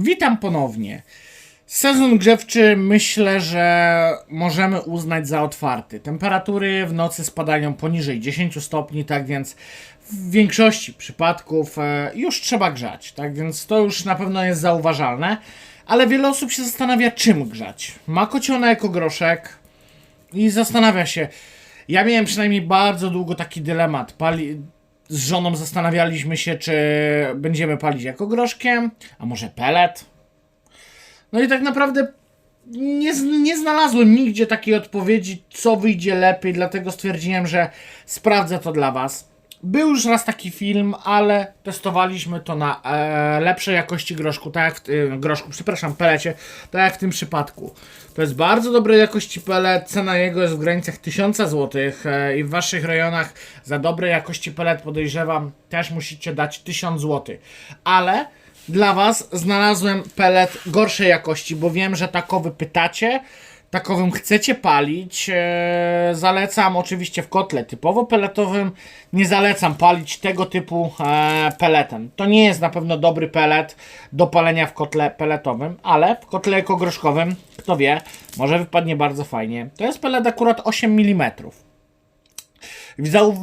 Witam ponownie. Sezon grzewczy myślę, że możemy uznać za otwarty. Temperatury w nocy spadają poniżej 10 stopni, tak więc w większości przypadków e, już trzeba grzać. Tak więc to już na pewno jest zauważalne. Ale wiele osób się zastanawia, czym grzać. Ma kocione ekogroszek i zastanawia się. Ja miałem przynajmniej bardzo długo taki dylemat. Pali... Z żoną zastanawialiśmy się, czy będziemy palić ekogroszkiem, a może pelet. No i tak naprawdę nie, nie znalazłem nigdzie takiej odpowiedzi, co wyjdzie lepiej, dlatego stwierdziłem, że sprawdzę to dla Was. Był już raz taki film, ale testowaliśmy to na e, lepszej jakości groszku, tak jak w, y, groszku, przepraszam, pelecie, tak jak w tym przypadku. To jest bardzo dobrej jakości pelet, cena jego jest w granicach 1000 zł e, i w Waszych rejonach za dobrej jakości pelet podejrzewam też musicie dać 1000 zł. Ale dla Was znalazłem pelet gorszej jakości, bo wiem, że takowy pytacie, takowym chcecie palić. E, zalecam oczywiście w kotle typowo peletowym. Nie zalecam palić tego typu e, peletem. To nie jest na pewno dobry pelet do palenia w kotle peletowym, ale w kotle ekogroszkowym, kto wie, może wypadnie bardzo fajnie. To jest pelet akurat 8 mm.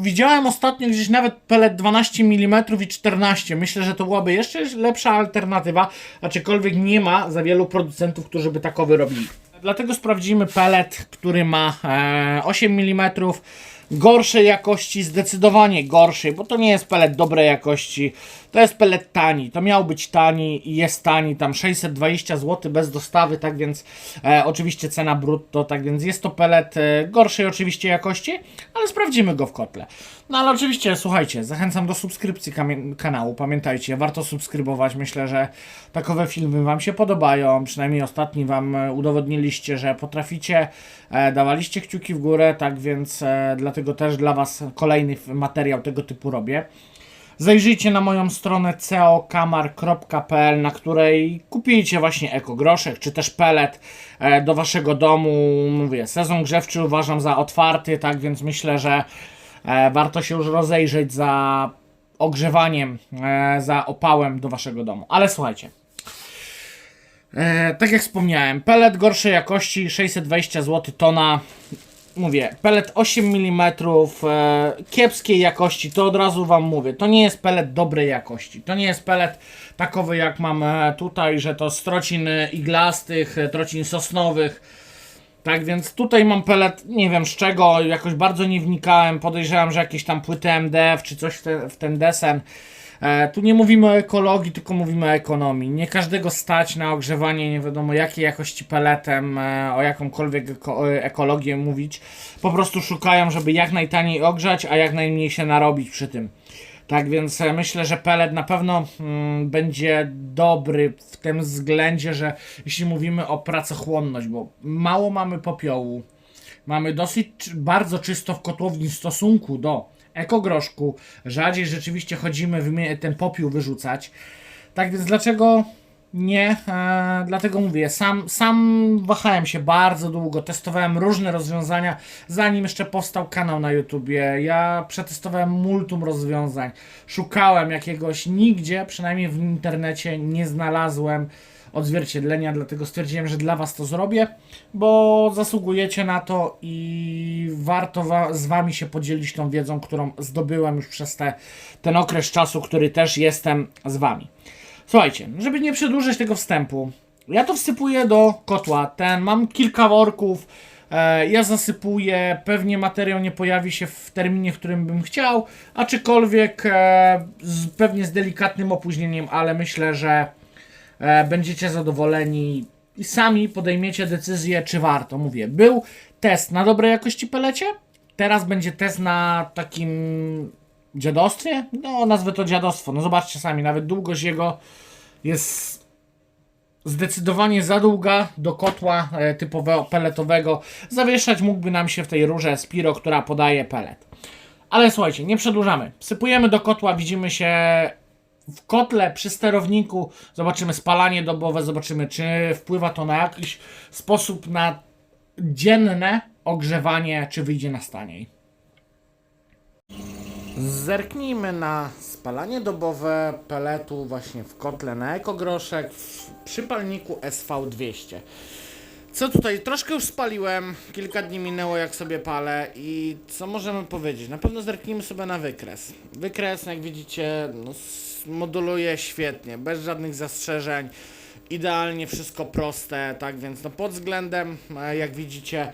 Widziałem ostatnio gdzieś nawet pelet 12 mm i 14. Myślę, że to byłaby jeszcze lepsza alternatywa, aczkolwiek nie ma za wielu producentów, którzy by takowy robili. Dlatego sprawdzimy pelet, który ma e, 8 mm gorszej jakości, zdecydowanie gorszej, bo to nie jest pelet dobrej jakości, to jest pelet tani, to miał być tani i jest tani, tam 620 zł bez dostawy, tak więc e, oczywiście cena brutto, tak więc jest to pelet e, gorszej oczywiście jakości, ale sprawdzimy go w kotle. No ale oczywiście, słuchajcie, zachęcam do subskrypcji kanału, pamiętajcie, warto subskrybować, myślę, że takowe filmy Wam się podobają, przynajmniej ostatni Wam e, udowodniliście, że potraficie, e, dawaliście kciuki w górę, tak więc e, dlatego też dla Was kolejny materiał tego typu robię. Zajrzyjcie na moją stronę ceokamar.pl, na której kupicie właśnie ekogroszek, czy też pelet e, do waszego domu. Mówię, sezon grzewczy uważam za otwarty, tak więc myślę, że e, warto się już rozejrzeć za ogrzewaniem, e, za opałem do waszego domu. Ale słuchajcie, tak jak wspomniałem, pelet gorszej jakości 620 zł tona. Mówię, pelet 8 mm e, kiepskiej jakości, to od razu wam mówię. To nie jest pelet dobrej jakości. To nie jest pelet takowy jak mam e, tutaj, że to z trocin e, iglastych, e, trocin sosnowych. Tak więc tutaj mam pelet, nie wiem z czego, jakoś bardzo nie wnikałem. Podejrzewam, że jakieś tam płyty MDF czy coś w, te, w ten desen. E, tu nie mówimy o ekologii, tylko mówimy o ekonomii. Nie każdego stać na ogrzewanie nie wiadomo jakiej jakości peletem, e, o jakąkolwiek o ekologię mówić. Po prostu szukają, żeby jak najtaniej ogrzać, a jak najmniej się narobić przy tym. Tak więc e, myślę, że pelet na pewno mm, będzie dobry w tym względzie, że jeśli mówimy o pracochłonność, bo mało mamy popiołu, mamy dosyć bardzo czysto w kotłowni w stosunku do ekogroszku, rzadziej rzeczywiście chodzimy ten popiół wyrzucać. Tak więc dlaczego nie? E, dlatego mówię, sam, sam wahałem się bardzo długo, testowałem różne rozwiązania, zanim jeszcze powstał kanał na YouTubie. Ja przetestowałem multum rozwiązań, szukałem jakiegoś, nigdzie, przynajmniej w internecie, nie znalazłem odzwierciedlenia, dlatego stwierdziłem, że dla Was to zrobię, bo zasługujecie na to i warto wa- z Wami się podzielić tą wiedzą, którą zdobyłem już przez te, ten okres czasu, który też jestem z Wami. Słuchajcie, żeby nie przedłużyć tego wstępu, ja to wsypuję do kotła. Ten mam kilka worków. E, ja zasypuję, pewnie materiał nie pojawi się w terminie, w którym bym chciał, aczkolwiek e, z, pewnie z delikatnym opóźnieniem, ale myślę, że e, będziecie zadowoleni i sami podejmiecie decyzję, czy warto. Mówię, był test na dobrej jakości pelecie, teraz będzie test na takim dziadostwie. No, nazwę to dziadostwo. No, zobaczcie sami, nawet długość jego jest zdecydowanie za długa do kotła e, typowego peletowego. Zawieszać mógłby nam się w tej rurze Spiro, która podaje pelet. Ale słuchajcie, nie przedłużamy. Wsypujemy do kotła, widzimy się w kotle przy sterowniku. Zobaczymy spalanie dobowe, zobaczymy czy wpływa to na jakiś sposób na dzienne ogrzewanie, czy wyjdzie na staniej. Zerknijmy na spalanie dobowe peletu właśnie w kotle na ekogroszek w przypalniku SV200. Co tutaj? Troszkę już spaliłem, kilka dni minęło jak sobie palę i co możemy powiedzieć? Na pewno zerknijmy sobie na wykres. Wykres, jak widzicie, no, moduluje świetnie, bez żadnych zastrzeżeń, idealnie wszystko proste, tak więc no, pod względem, e, jak widzicie,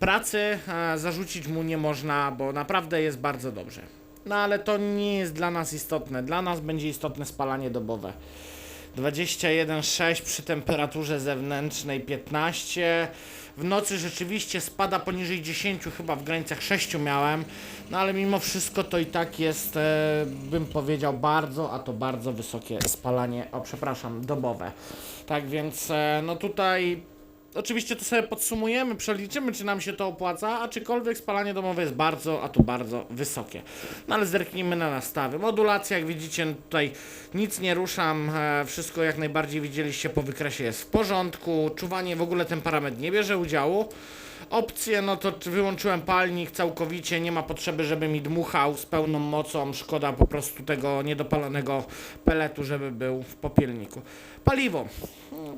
pracy e, zarzucić mu nie można, bo naprawdę jest bardzo dobrze. No ale to nie jest dla nas istotne, dla nas będzie istotne spalanie dobowe. 21,6 przy temperaturze zewnętrznej 15. W nocy rzeczywiście spada poniżej 10, chyba w granicach 6 miałem, no ale mimo wszystko to i tak jest, e, bym powiedział, bardzo, a to bardzo wysokie spalanie, o przepraszam, dobowe. Tak więc, e, no tutaj Oczywiście to sobie podsumujemy, przeliczymy, czy nam się to opłaca, aczkolwiek spalanie domowe jest bardzo, a to bardzo wysokie. No ale zerknijmy na nastawy. Modulacja, jak widzicie, tutaj nic nie ruszam, e, wszystko jak najbardziej widzieliście po wykresie jest w porządku, czuwanie w ogóle ten parametr nie bierze udziału. Opcje, no to czy wyłączyłem palnik całkowicie, nie ma potrzeby, żeby mi dmuchał z pełną mocą, szkoda po prostu tego niedopalonego peletu, żeby był w popielniku. Paliwo.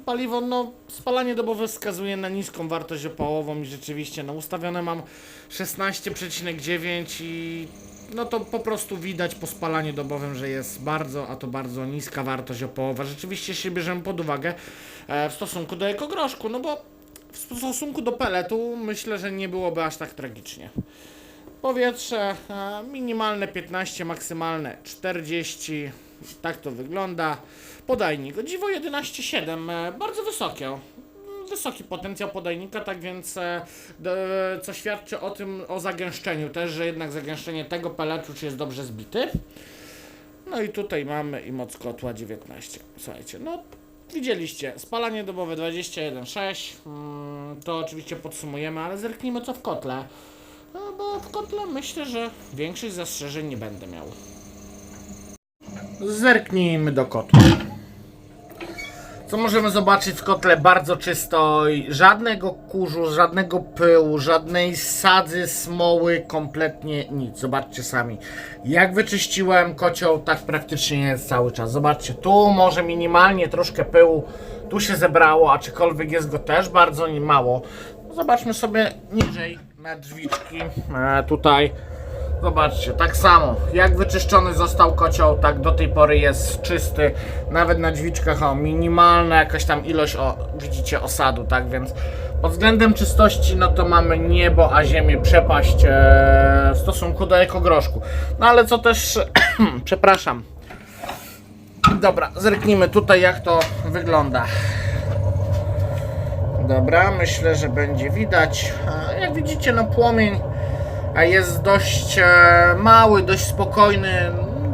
Paliwo, no spalanie dobowe wskazuje na niską wartość opałową i rzeczywiście, no ustawione mam 16,9 i no to po prostu widać po spalaniu dobowym, że jest bardzo, a to bardzo niska wartość opałowa. Rzeczywiście się bierzemy pod uwagę e, w stosunku do ekogroszku, no bo w stosunku do peletu myślę, że nie byłoby aż tak tragicznie. Powietrze e, minimalne 15, maksymalne 40. Tak to wygląda. Podajnik. Dziwo 11,7. e, Bardzo wysokie. Wysoki potencjał podajnika, tak więc e, co świadczy o tym, o zagęszczeniu też, że jednak zagęszczenie tego peletu już jest dobrze zbity. No i tutaj mamy i moc kotła 19. Słuchajcie, no widzieliście, spalanie dobowe 21,6. Mm, to oczywiście podsumujemy, ale zerknijmy co w kotle. No bo w kotle myślę, że większych zastrzeżeń nie będę miał. Zerknijmy do kotła. Co możemy zobaczyć w kotle bardzo czysto, żadnego kurzu, żadnego pyłu, żadnej sadzy, smoły, kompletnie nic. Zobaczcie sami. Jak wyczyściłem kocioł, tak praktycznie jest cały czas. Zobaczcie, tu może minimalnie troszkę pyłu, tu się zebrało, aczkolwiek jest go też bardzo mało. Zobaczmy sobie niżej na drzwiczki, e, tutaj. Zobaczcie, tak samo, jak wyczyszczony został kocioł, tak do tej pory jest czysty. Nawet na drzwiczkach o minimalna jakaś tam ilość, o widzicie, osadu, tak więc pod względem czystości, no to mamy niebo, a ziemię przepaść e, w stosunku do ekogroszku. No ale co też, przepraszam. Dobra, zerknijmy tutaj jak to wygląda. Dobra, myślę, że będzie widać. Jak widzicie, no płomień jest dość e, mały, dość spokojny,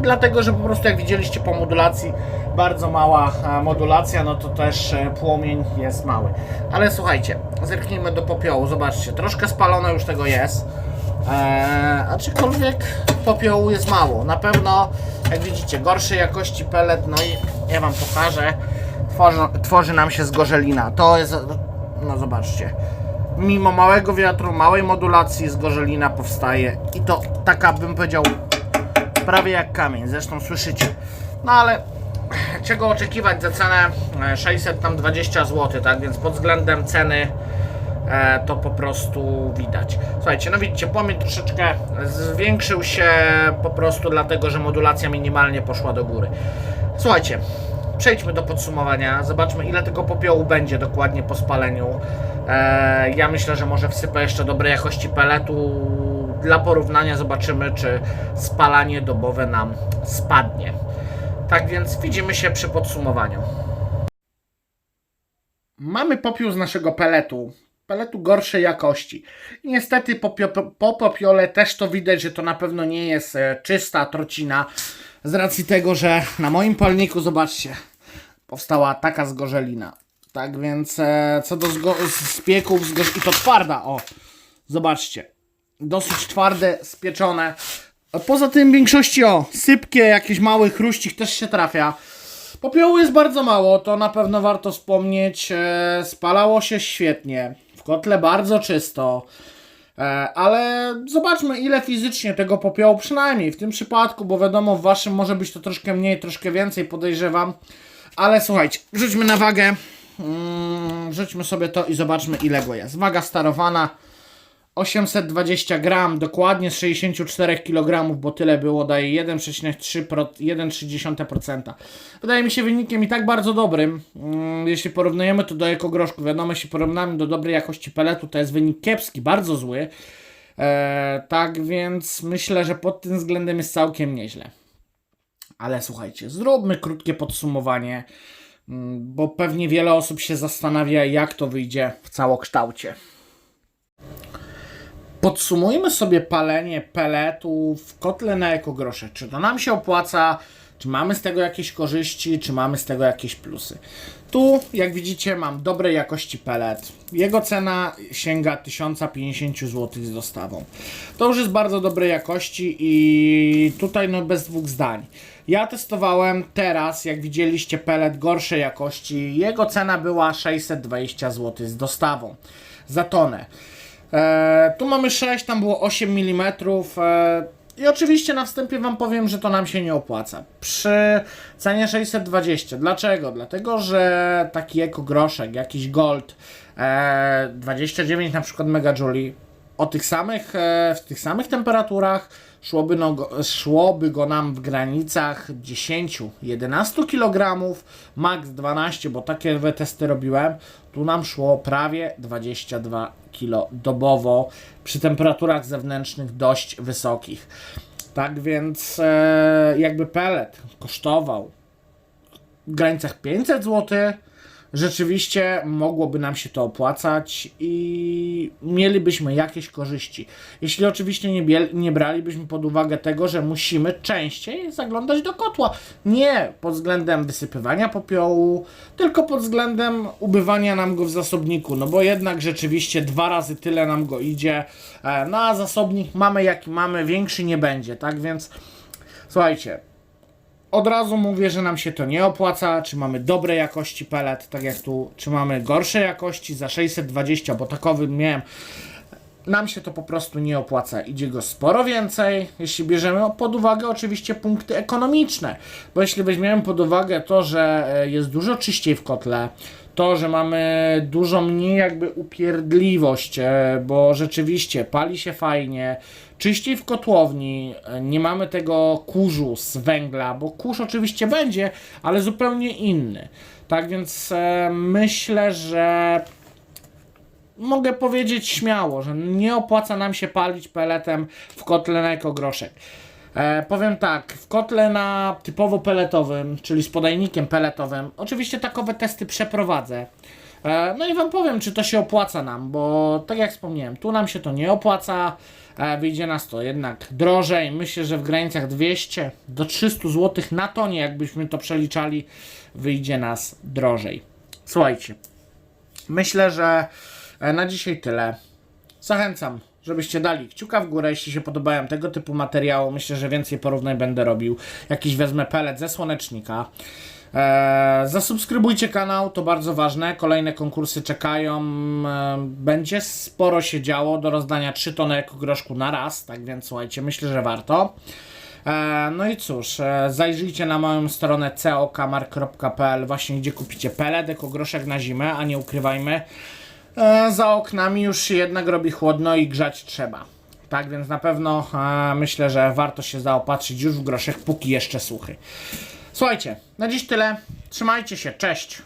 dlatego że po prostu jak widzieliście po modulacji, bardzo mała e, modulacja, no to też e, płomień jest mały. Ale słuchajcie, zerknijmy do popiołu, zobaczcie, troszkę spalone już tego jest. Eee, aczkolwiek popiołu jest mało. Na pewno, jak widzicie, gorszej jakości pelet, no i ja Wam pokażę, tworzy, tworzy nam się zgorzelina. To jest, no zobaczcie, mimo małego wiatru, małej modulacji zgorzelina powstaje i to taka bym powiedział prawie jak kamień, zresztą słyszycie. No ale czego oczekiwać za cenę e, 620 zł, tak więc pod względem ceny e, to po prostu widać. Słuchajcie, no widzicie, płomień troszeczkę zwiększył się po prostu dlatego, że modulacja minimalnie poszła do góry. Słuchajcie, przejdźmy do podsumowania, zobaczmy ile tego popiołu będzie dokładnie po spaleniu. E, ja myślę, że może wsypę jeszcze dobrej jakości peletu. Dla porównania zobaczymy, czy spalanie dobowe nam spadnie. Tak więc widzimy się przy podsumowaniu. Mamy popiół z naszego peletu. Peletu gorszej jakości. Niestety po, po popiole też to widać, że to na pewno nie jest e, czysta trocina. Z racji tego, że na moim palniku, zobaczcie, powstała taka zgorzelina. Tak więc e, co do zgo- z pieków, zgorz- i to twarda, o, zobaczcie, dosyć twarde, spieczone. A Poza tym w większości, o, sypkie, jakiś mały chruścik też się trafia. Popiołu jest bardzo mało, to na pewno warto wspomnieć. E, spalało się świetnie. W kotle bardzo czysto. E, ale zobaczmy, ile fizycznie tego popiołu, przynajmniej w tym przypadku, bo wiadomo, w waszym może być to troszkę mniej, troszkę więcej, podejrzewam. Ale słuchajcie, wrzućmy na wagę, mm, wrzućmy sobie to i zobaczmy, ile go jest. Waga starowana 820 gram, dokładnie z 64 kg, bo tyle było, daje 1,3%, pro- 1,3%. Wydaje mi się wynikiem i tak bardzo dobrym. Mm, Jeśli porównujemy to do ekogroszku, wiadomo, jeśli porównamy do dobrej jakości peletu, to jest wynik kiepski, bardzo zły. E, tak więc myślę, że pod tym względem jest całkiem nieźle. Ale słuchajcie, zróbmy krótkie podsumowanie, bo pewnie wiele osób się zastanawia, jak to wyjdzie w całokształcie. Podsumujmy sobie palenie peletu w kotle na ekogrosze. Czy to nam się opłaca? Czy mamy z tego jakieś korzyści? Czy mamy z tego jakieś plusy? Tu, jak widzicie, mam dobrej jakości pelet. Jego cena sięga 1050 zł z dostawą. To już jest bardzo dobrej jakości i tutaj no bez dwóch zdań. Ja testowałem teraz, jak widzieliście, pelet gorszej jakości. Jego cena była 620 zł z dostawą za tonę. E, tu mamy 6, tam było 8 mm. E, I oczywiście na wstępie Wam powiem, że to nam się nie opłaca. Przy cenie 620. Dlaczego? Dlatego, że taki ekogroszek, jakiś gold, e, 29 na przykład megajouli, o tych samych, e, w tych samych temperaturach szłoby, no, szłoby go nam w granicach 10-11 kg, max 12, bo takie testy robiłem. Tu nam szło prawie 22 kg dobowo przy temperaturach zewnętrznych dość wysokich. Tak więc e, jakby pelet kosztował w granicach 500 zł, rzeczywiście mogłoby nam się to opłacać i mielibyśmy jakieś korzyści. Jeśli oczywiście nie, nie bralibyśmy pod uwagę tego, że musimy częściej zaglądać do kotła. Nie pod względem wysypywania popiołu, tylko pod względem ubywania nam go w zasobniku. No bo jednak rzeczywiście dwa razy tyle nam go idzie. E, No a zasobnik mamy jaki mamy, większy nie będzie, tak więc słuchajcie, od razu mówię, że nam się to nie opłaca, czy mamy dobrej jakości pelet, tak jak tu, czy mamy gorszej jakości za 620, bo takowy miałem. Nam się to po prostu nie opłaca. Idzie go sporo więcej, jeśli bierzemy pod uwagę oczywiście punkty ekonomiczne. Bo jeśli weźmiemy pod uwagę to, że e, jest dużo czyściej w kotle, to, że mamy dużo mniej jakby upierdliwość, e, bo rzeczywiście pali się fajnie, czyściej w kotłowni, e, nie mamy tego kurzu z węgla, bo kurz oczywiście będzie, ale zupełnie inny. Tak więc e, myślę, że mogę powiedzieć śmiało, że nie opłaca nam się palić peletem w kotle na ekogroszek. E, powiem tak, w kotle na typowo peletowym, czyli z podajnikiem peletowym, oczywiście takowe testy przeprowadzę. E, no i Wam powiem, czy to się opłaca nam, bo tak jak wspomniałem, tu nam się to nie opłaca, e, wyjdzie nas to jednak drożej. Myślę, że w granicach 200 do 300 zł na tonie, jakbyśmy to przeliczali, wyjdzie nas drożej. Słuchajcie, Myślę, że e, na dzisiaj tyle. Zachęcam, żebyście dali kciuka w górę, jeśli się podobają tego typu materiały. Myślę, że więcej porównań będę robił. Jakiś wezmę pelet ze słonecznika. Eee, zasubskrybujcie kanał, to bardzo ważne. Kolejne konkursy czekają. Eee, będzie sporo się działo do rozdania 3 tony ekogroszku na raz, tak więc słuchajcie, myślę, że warto. E, No i cóż, e, zajrzyjcie na moją stronę cokamar.pl właśnie gdzie kupicie pelet jako groszek na zimę, a nie ukrywajmy, e, za oknami już się jednak robi chłodno i grzać trzeba. Tak więc na pewno e, myślę, że warto się zaopatrzyć już w groszek, póki jeszcze suchy. Słuchajcie, na dziś tyle. Trzymajcie się, cześć!